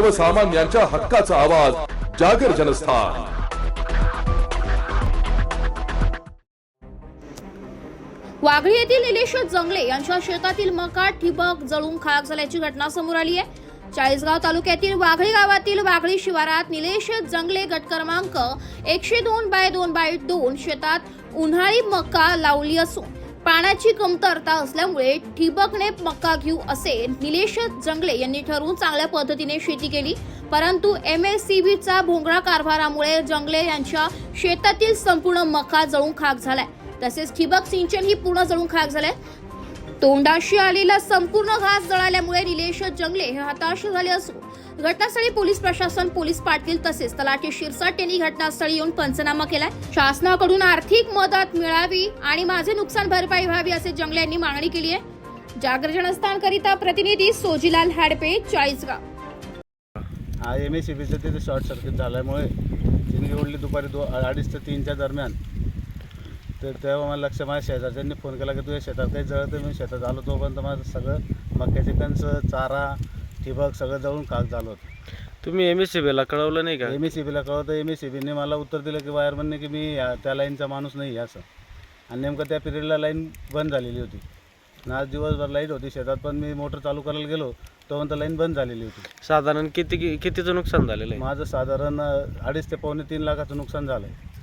सर्वसामान्यांच्या हक्काचा आवाज जागर जनस्थान. वाघळी येथील निलेश जंगले यांच्या शेतातील मका ठिबक जळून खाक झाल्याची घटना समोर आली आहे. चाळीसगाव तालुक्यातील वाघळी गावातील वाघळी शिवारात निलेश जंगले गट क्रमांक एकशे दोन बाय दोन बाय दोन शेतात उन्हाळी मका लावली असून पाण्याची कमतरता असल्यामुळे ठिबकने मका घेऊ असे निलेश जंगले यांनी ठरवून चांगल्या पद्धतीने शेती केली. परंतु एम एस सी बीचा भोंगळा कारभारामुळे जंगले यांच्या शेतातील संपूर्ण मका जळून खाक झालाय. तसेच ठिबक सिंचन ही पूर्ण जळून खाक झालंय. तोंडाशी आलेला संपूर्ण घास जळाल्यामुळे निलेश जंगले हे हताश झाले असून घटनास्थळी पोलीस प्रशासन पोलीस पाटील तसेच तलाठी शिरसाट यांनी घटनास्थळी येऊन पंचनामा केलाय. शासनाकडून आर्थिक मदत मिळावी आणि माझे नुकसान भरपाई व्हावी असे जंगले यांनी मागणी केली आहे. जागर जनस्थानकरिता प्रतिनिधी सोजीलाल हाडपे चाळीसगाव. हा एम एस सी बीचं तिथे शॉर्ट सर्किट झाल्यामुळे तिने ओढली दुपारी दो अडीच ते तीनच्या दरम्यान. तर तेव्हा मला लक्ष माझ्या शेजारच्यांनी फोन केला की तुझ्या शेतात काही जळतं मी शेतात आलो तोपर्यंत माझं सगळं मक्याचे कणस चारा ठिबक सगळं जळून खाक झालं होतं. तुम्ही एम एस सी बीला कळवलं नाही का? एम एस सी बीला कळवतं एम एस सी बीने मला उत्तर दिलं की वायरमनने की मी या- त्या लाईनचा माणूस नाही आहे असं. आणि नेमकं त्या पिरियडला लाईन बंद झालेली होती. आणि आज दिवसभर लाइट होती शेतात पण मी मोटर चालू करायला गेलो तोपर्यंत लाईन बंद झालेली होती. साधारण किती कितीचं नुकसान झालेलं आहे? माझं साधारण अ, अडीच ते पावणे तीन लाखाचं नुकसान झालं आहे